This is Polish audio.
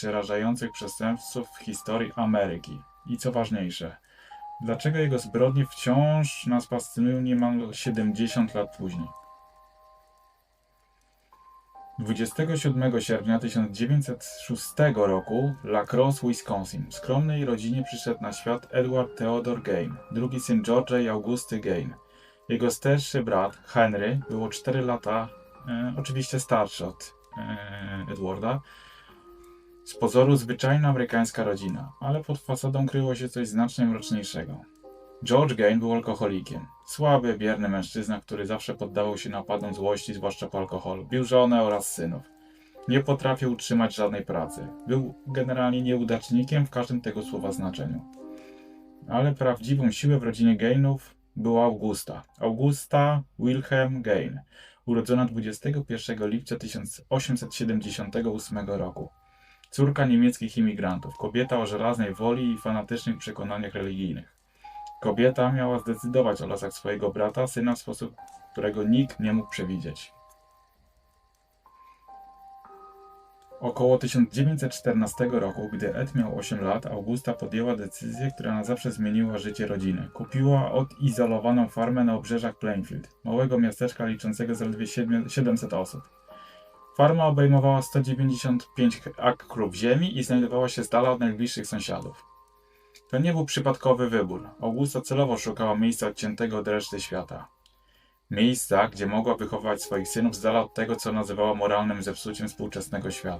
przerażających przestępców w historii Ameryki. I co ważniejsze, dlaczego jego zbrodnie wciąż nas fascynują niemal 70 lat później? 27 sierpnia 1906 roku La Crosse, Wisconsin. W skromnej rodzinie przyszedł na świat Edward Theodore Gain, drugi syn George'a i Augusty Gain. Jego starszy brat, Henry, był o 4 lata, e, oczywiście starszy od e, Edwarda. Z pozoru zwyczajna amerykańska rodzina, ale pod fasadą kryło się coś znacznie mroczniejszego. George Gain był alkoholikiem. Słaby, bierny mężczyzna, który zawsze poddawał się napadom złości, zwłaszcza po alkoholu. Bił żonę oraz synów. Nie potrafił utrzymać żadnej pracy. Był generalnie nieudacznikiem w każdym tego słowa znaczeniu. Ale prawdziwą siłę w rodzinie Gainów była Augusta. Augusta Wilhelm Gain, urodzona 21 lipca 1878 roku. Córka niemieckich imigrantów, kobieta o żelaznej woli i fanatycznych przekonaniach religijnych. Kobieta miała zdecydować o losach swojego brata, syna w sposób, którego nikt nie mógł przewidzieć. Około 1914 roku, gdy Ed miał 8 lat, Augusta podjęła decyzję, która na zawsze zmieniła życie rodziny. Kupiła odizolowaną farmę na obrzeżach Plainfield, małego miasteczka liczącego zaledwie 700 osób. Farma obejmowała 195 akrów ziemi i znajdowała się z dala od najbliższych sąsiadów. To nie był przypadkowy wybór. Augusta celowo szukała miejsca odciętego od reszty świata. Miejsca, gdzie mogła wychować swoich synów z dala od tego, co nazywała moralnym zepsuciem współczesnego świata.